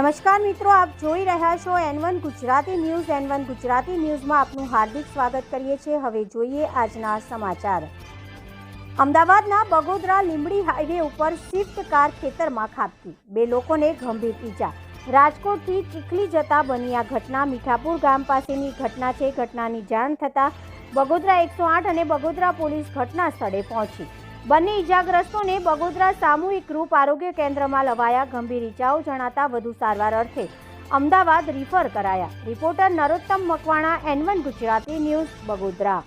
નમસ્કાર મિત્રો, આપ જોઈ રહ્યા છો N one Gujarati news. N one Gujarati ન્યૂઝમાં આપનું હાર્દિક સ્વાગત કરીએ છીએ. હવે જોઈએ આજના સમાચાર. અમદાવાદના બગોદરા લીંબડી હાઈવે ઉપર સ્વિફ્ટ કાર ખેતરમાં ખાબકી. બે લોકોને ગંભીર ઈજા. રાજકોટથી ચીખલી જતા બની આ ઘટના. મીઠાપુર ગામ પાસેની ઘટના છે. ઘટનાની જાણ થતાં બગોદરા એકસો આઠ અને બગોદરા પોલીસ ઘટના સ્થળે પહોંચી. બંને ઈજાગ્રસ્તોને બગોદરા સામૂહિક ગ્રુપ આરોગ્ય કેન્દ્રમાં લવાયા ગંભીર ઇજાઓ જણાતા વધુ સારવાર અર્થે અમદાવાદ રિફર કરાયા. Reporter Narottam Makwana N one Gujarati news, Bagodara.